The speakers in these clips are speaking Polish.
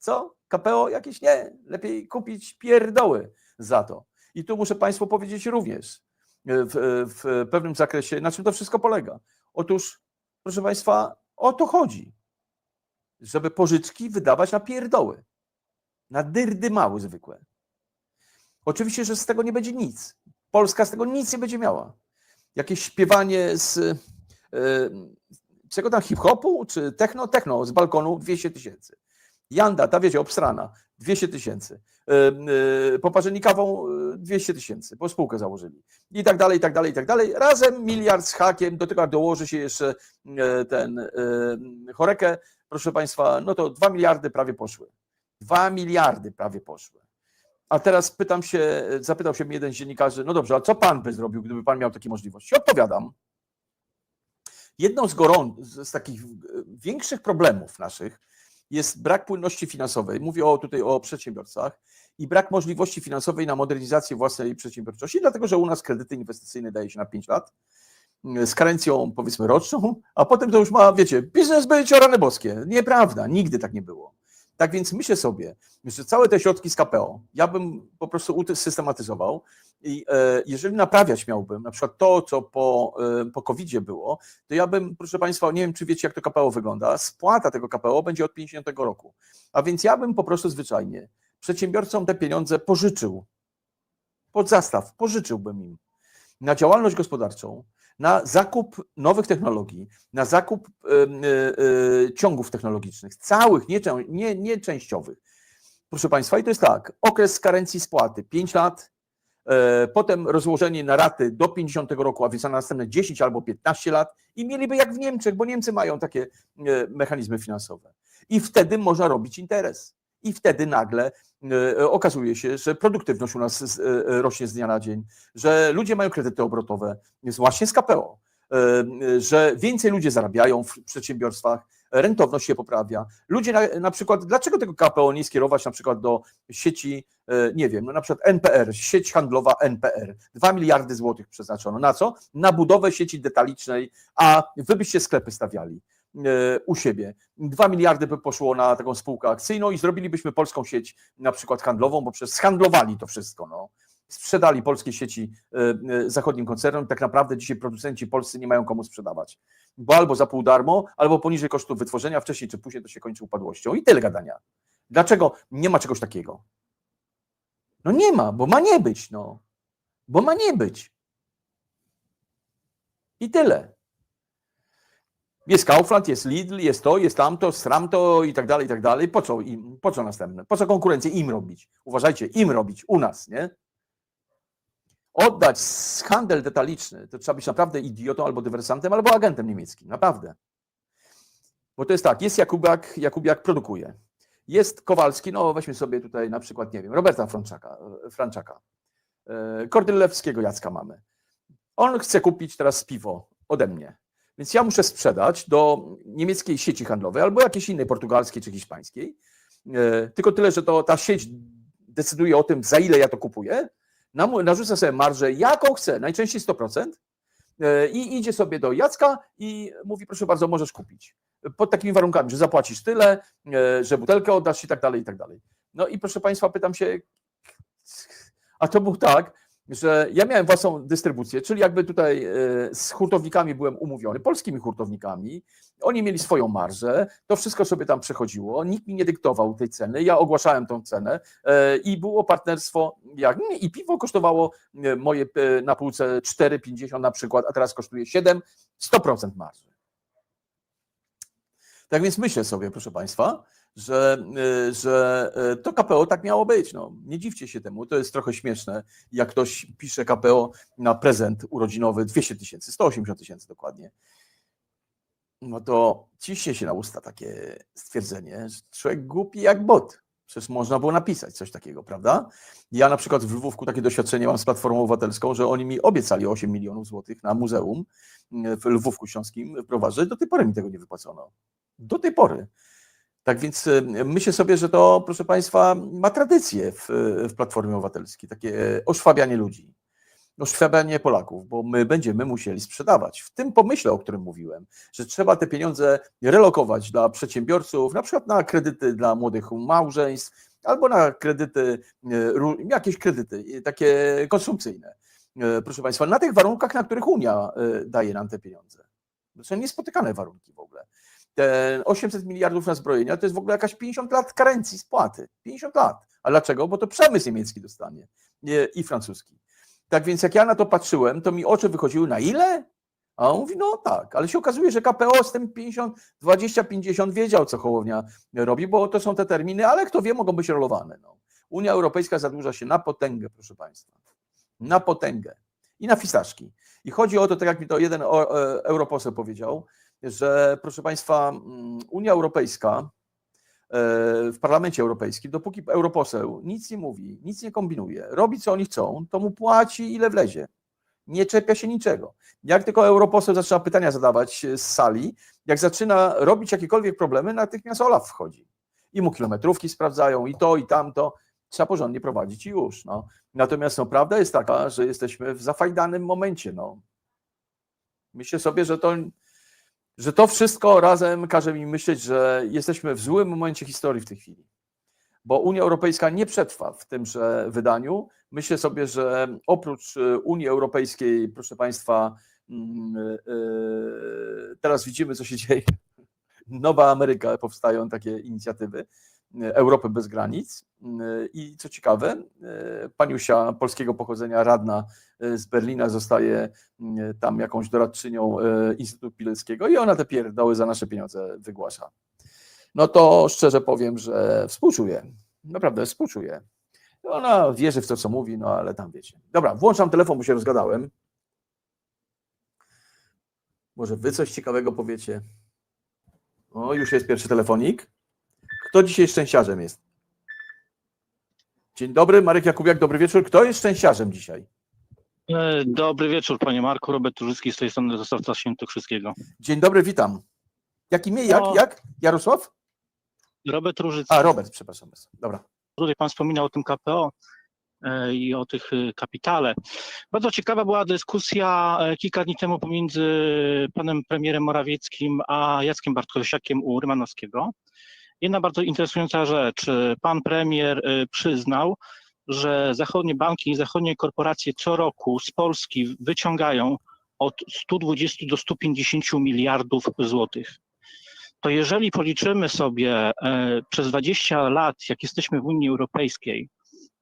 Co? KPO jakieś nie. Lepiej kupić pierdoły za to. I tu muszę Państwu powiedzieć również e, w, w pewnym zakresie, na czym to wszystko polega. Otóż, proszę Państwa, o to chodzi. Żeby pożyczki wydawać na pierdoły. Na dyrdy mały zwykłe. Oczywiście, że z tego nie będzie nic. Polska z tego nic nie będzie miała. Jakieś śpiewanie z e, czego tam hip-hopu, czy techno? Techno z balkonu 200 tysięcy. Janda, ta wiecie, obstrana, 200 tysięcy. Yy, Poparzeni kawą yy, 200 tysięcy, bo spółkę założyli. I tak dalej, i tak dalej, i tak dalej. Razem miliard z hakiem, do tego dołoży się jeszcze ten chorekę, proszę Państwa, no to 2 miliardy prawie poszły. 2 miliardy prawie poszły. A teraz pytam się, zapytał się mnie jeden z dziennikarzy, no dobrze, a co pan by zrobił, gdyby pan miał takie możliwości? Odpowiadam. Jedną z, gorą, z takich większych problemów naszych jest brak płynności finansowej. Mówię o, tutaj o przedsiębiorcach i brak możliwości finansowej na modernizację własnej przedsiębiorczości, dlatego że u nas kredyty inwestycyjne daje się na 5 lat z karencją powiedzmy roczną, a potem to już ma, wiecie, biznes być o rany boskie. Nieprawda, nigdy tak nie było. Tak więc myślę sobie, że całe te środki z KPO, ja bym po prostu usystematyzował i e, jeżeli naprawiać miałbym na przykład to, co po, e, po COVID-zie było, to ja bym, proszę Państwa, nie wiem, czy wiecie, jak to KPO wygląda, spłata tego KPO będzie od 50 roku. A więc ja bym po prostu zwyczajnie przedsiębiorcom te pieniądze pożyczył, pod zastaw, pożyczyłbym im. Na działalność gospodarczą, na zakup nowych technologii, na zakup y, y, y, ciągów technologicznych, całych, nie, nie, nie częściowych. Proszę Państwa, i to jest tak, okres karencji spłaty 5 lat, e, potem rozłożenie na raty do 50 roku, a więc na następne 10 albo 15 lat i mieliby jak w Niemczech, bo Niemcy mają takie e, mechanizmy finansowe. I wtedy można robić interes. I wtedy nagle e, okazuje się, że produktywność u nas e, rośnie z dnia na dzień, że ludzie mają kredyty obrotowe, właśnie z KPO, e, że więcej ludzie zarabiają w przedsiębiorstwach, rentowność się poprawia. Ludzie na, na przykład, dlaczego tego KPO nie skierować na przykład do sieci, nie wiem, no na przykład NPR, sieć handlowa NPR, 2 miliardy złotych przeznaczono. Na co? Na budowę sieci detalicznej, a wy byście sklepy stawiali. E, u siebie. Dwa miliardy by poszło na taką spółkę akcyjną i zrobilibyśmy polską sieć na przykład handlową, bo przez handlowali to wszystko. No. Sprzedali polskie sieci e, e, zachodnim koncernom. Tak naprawdę dzisiaj producenci polscy nie mają komu sprzedawać. Bo albo za pół darmo, albo poniżej kosztów wytworzenia, wcześniej czy później to się kończy upadłością. I tyle gadania. Dlaczego nie ma czegoś takiego? No nie ma, bo ma nie być, no. Bo ma nie być. I tyle. Jest Kaufland, jest Lidl, jest to, jest tamto, sramto i tak dalej, i tak dalej. Po co im, po co następne? Po co konkurencję im robić? Uważajcie, im robić, u nas, nie? Oddać handel detaliczny, to trzeba być naprawdę idiotą albo dywersantem, albo agentem niemieckim, naprawdę. Bo to jest tak, jest Jakubiak, Jakubiak produkuje. Jest Kowalski, no weźmy sobie tutaj na przykład, nie wiem, Roberta Franczaka, Franczaka. E, Kordylewskiego Jacka mamy. On chce kupić teraz piwo ode mnie. Więc ja muszę sprzedać do niemieckiej sieci handlowej albo jakiejś innej, portugalskiej czy hiszpańskiej. E, tylko tyle, że to ta sieć decyduje o tym, za ile ja to kupuję. Narzucę sobie marżę, jaką chcę, najczęściej 100%. E, I idzie sobie do Jacka i mówi, proszę bardzo, możesz kupić. Pod takimi warunkami, że zapłacisz tyle, e, że butelkę oddasz i tak dalej, i tak dalej. No i proszę Państwa, pytam się, a to był tak, że ja miałem własną dystrybucję, czyli jakby tutaj e, z hurtownikami byłem umówiony, polskimi hurtownikami. Oni mieli swoją marżę, to wszystko sobie tam przechodziło, nikt mi nie dyktował tej ceny, ja ogłaszałem tą cenę e, i było partnerstwo, jak i piwo kosztowało e, moje na półce 4,50 na przykład, a teraz kosztuje 7, 100% marży. Tak więc myślę sobie, proszę Państwa, że, y, że y, to KPO tak miało być. No. Nie dziwcie się temu, to jest trochę śmieszne, jak ktoś pisze KPO na prezent urodzinowy 200 tysięcy, 180 tysięcy dokładnie. No to ciśnie się na usta takie stwierdzenie, że człowiek głupi jak bot. Przecież można było napisać coś takiego, prawda? Ja na przykład w Lwówku takie doświadczenie mam z Platformą Obywatelską, że oni mi obiecali 8 milionów złotych na muzeum y, w Lwówku Śląskim wprowadzić. Do tej pory mi tego nie wypłacono. Do tej pory. Tak więc y, myślę sobie, że to, proszę Państwa, ma tradycję w, w Platformie Obywatelskiej, takie oszwabianie ludzi. oszczędzanie Polaków, bo my będziemy musieli sprzedawać. W tym pomyśle, o którym mówiłem, że trzeba te pieniądze relokować dla przedsiębiorców, na przykład na kredyty dla młodych małżeństw, albo na kredyty, e, jakieś kredyty e, takie konsumpcyjne. E, Proszę Państwa, na tych warunkach, na których Unia e, daje nam te pieniądze. To są niespotykane warunki w ogóle. Te 800 miliardów na zbrojenia to jest w ogóle jakaś 50 lat karencji spłaty. 50 lat. A dlaczego? Bo to przemysł niemiecki dostanie nie, i francuski. Tak więc jak ja na to patrzyłem, to mi oczy wychodziły na ile? A on mówi, no tak, ale się okazuje, że KPO z tym 50, 20, 50 wiedział, co Hołownia robi, bo to są te terminy, ale kto wie, mogą być rolowane. No. Unia Europejska zadłuża się na potęgę, proszę Państwa. Na potęgę. I na fistaszki. I chodzi o to, tak jak mi to jeden e, europoseł powiedział, że proszę Państwa, mm, Unia Europejska e, w Parlamencie Europejskim, dopóki europoseł nic nie mówi, nic nie kombinuje, robi co oni chcą, to mu płaci ile wlezie. Nie czepia się niczego. Jak tylko europoseł zaczyna pytania zadawać z sali, jak zaczyna robić jakiekolwiek problemy, natychmiast Olaf wchodzi. I mu kilometrówki sprawdzają, i to, i tamto. Trzeba porządnie prowadzić i już. No. Natomiast no, prawda jest taka, że jesteśmy w zafajdanym momencie. No. Myślę sobie, że to, że to wszystko razem każe mi myśleć, że jesteśmy w złym momencie historii w tej chwili. Bo Unia Europejska nie przetrwa w tymże wydaniu. Myślę sobie, że oprócz e, Unii Europejskiej, proszę Państwa, mm, e, teraz widzimy, co się dzieje. Nowa Ameryka, powstają takie inicjatywy. Europy bez granic. E, I co ciekawe, e, paniusia polskiego pochodzenia, radna e, z Berlina, zostaje tam jakąś doradczynią Instytutu Pileckiego i ona te pierdoły za nasze pieniądze wygłasza. No to szczerze powiem, że współczuję. Naprawdę współczuję. Ona wierzy w to, co mówi, no ale tam wiecie. Dobra, włączam telefon, bo się rozgadałem. Może wy coś ciekawego powiecie. O, już jest pierwszy telefonik. Kto dzisiaj szczęściarzem jest? Dzień dobry, Marek Jakubiak, dobry wieczór. Kto jest szczęściarzem dzisiaj? E, Dobry wieczór, panie Marku. Robert Turzycki z tej strony dostawca Świętokrzyskiego. Dzień dobry, witam. Jak imię? Jak? No. Jak? Jarosław? Robert Różycki, A, Robert, przepraszam. Dobra. tutaj pan wspominał o tym KPO e, i o tych e, kapitale. Bardzo ciekawa była dyskusja kilka dni temu pomiędzy panem premierem Morawieckim a Jackiem Bartosiakiem u Rymanowskiego. Jedna bardzo interesująca rzecz. Pan premier e, przyznał, że zachodnie banki i zachodnie korporacje co roku z Polski wyciągają od 120 do 150 miliardów złotych. To jeżeli policzymy sobie e, przez 20 lat, jak jesteśmy w Unii Europejskiej,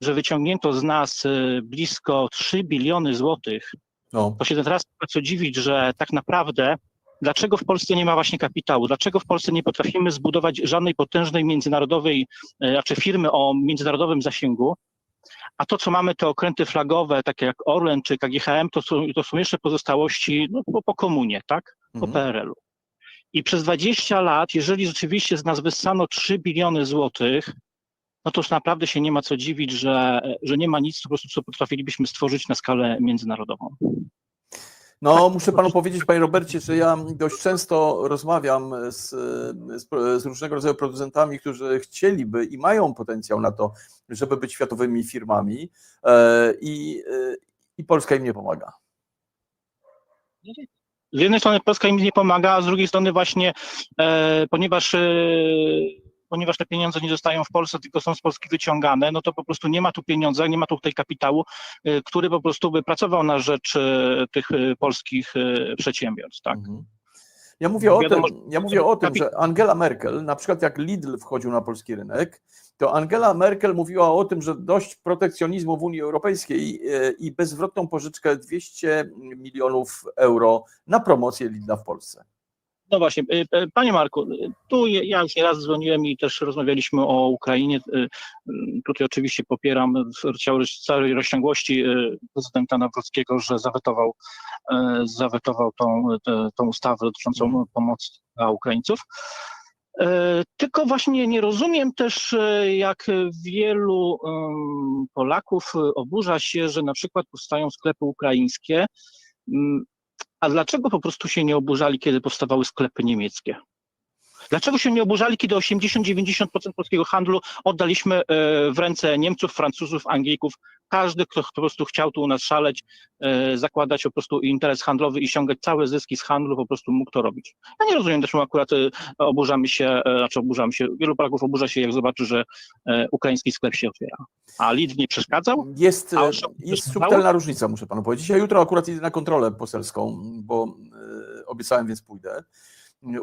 że wyciągnięto z nas e, blisko 3 biliony złotych, No. to się teraz co dziwić, że tak naprawdę dlaczego w Polsce nie ma właśnie kapitału? Dlaczego w Polsce nie potrafimy zbudować żadnej potężnej międzynarodowej, e, znaczy firmy o międzynarodowym zasięgu? A to, co mamy, te okręty flagowe, takie jak Orlen czy KGHM, to są, to są jeszcze pozostałości no, po, po komunie, tak? Po Mhm. PRL-u. I przez 20 lat, jeżeli rzeczywiście z nas wyssano 3 biliony złotych, no to już naprawdę się nie ma co dziwić, że, że nie ma nic po prostu, co potrafilibyśmy stworzyć na skalę międzynarodową. No, muszę panu powiedzieć, panie Robercie, że ja dość często rozmawiam z, z, z różnego rodzaju producentami, którzy chcieliby i mają potencjał na to, żeby być światowymi firmami e, i, i Polska im nie pomaga. Z jednej strony Polska im nie pomaga, a z drugiej strony właśnie, e, ponieważ, e, ponieważ te pieniądze nie zostają w Polsce, tylko są z Polski wyciągane, no to po prostu nie ma tu pieniądza, nie ma tu tutaj kapitału, e, który po prostu by pracował na rzecz e, tych e, polskich przedsiębiorstw, tak? Mhm. Ja mówię, o tym, ja mówię o tym, że Angela Merkel, na przykład jak Lidl wchodził na polski rynek, to Angela Merkel mówiła o tym, że dość protekcjonizmu w Unii Europejskiej i bezwzwrotną pożyczkę 200 milionów euro na promocję Lidla w Polsce. No właśnie, y, y, panie Marku, y, tu ja już nieraz dzwoniłem i też rozmawialiśmy o Ukrainie. Tutaj oczywiście popieram w całej- rozciągłości prezydenta Nawrockiego, że zawetował, zawetował tą, tą ustawę dotyczącą pomocy dla Ukraińców. Tylko właśnie nie rozumiem też, jak wielu Polaków oburza się, że na przykład powstają sklepy ukraińskie. A dlaczego po prostu się nie oburzali, kiedy powstawały sklepy niemieckie? Dlaczego się nie oburzali, kiedy 80-90% polskiego handlu oddaliśmy e, w ręce Niemców, Francuzów, Anglików? Każdy, kto po prostu chciał tu u nas szaleć, e, zakładać po prostu interes handlowy i ściągać całe zyski z handlu, po prostu mógł to robić. Ja nie rozumiem, dlaczego akurat e, oburzamy się, znaczy oburzamy się, wielu Polaków oburza się, jak zobaczy, że ukraiński sklep się otwiera. A Lidl nie przeszkadzał? Jest, jest subtelna różnica, muszę panu powiedzieć. Ja jutro akurat idę na kontrolę poselską, bo obiecałem, więc pójdę.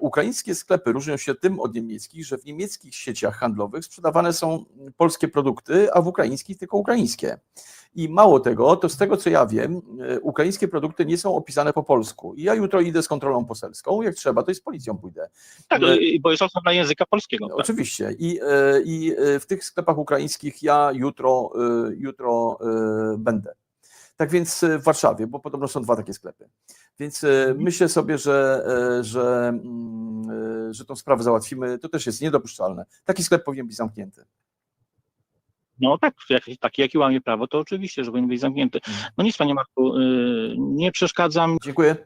Ukraińskie sklepy różnią się tym od niemieckich, że w niemieckich sieciach handlowych sprzedawane są polskie produkty, a w ukraińskich tylko ukraińskie. I mało tego, to z tego co ja wiem, e, ukraińskie produkty nie są opisane po polsku. I ja jutro idę z kontrolą poselską, jak trzeba, to i z policją pójdę. Tak, bo jest osoba języka polskiego. Tak. Oczywiście. I, e, I e, w tych sklepach ukraińskich ja jutro, jutro będę. Tak więc w Warszawie, bo podobno są dwa takie sklepy. Więc e, myślę sobie, że, e, że, mm, e, że tą sprawę załatwimy. To też jest niedopuszczalne. Taki sklep powinien być zamknięty. No tak, jak, taki jaki łamie prawo, to oczywiście, że powinien być zamknięty. No nic, panie Marku, y, nie przeszkadzam, Dziękuję.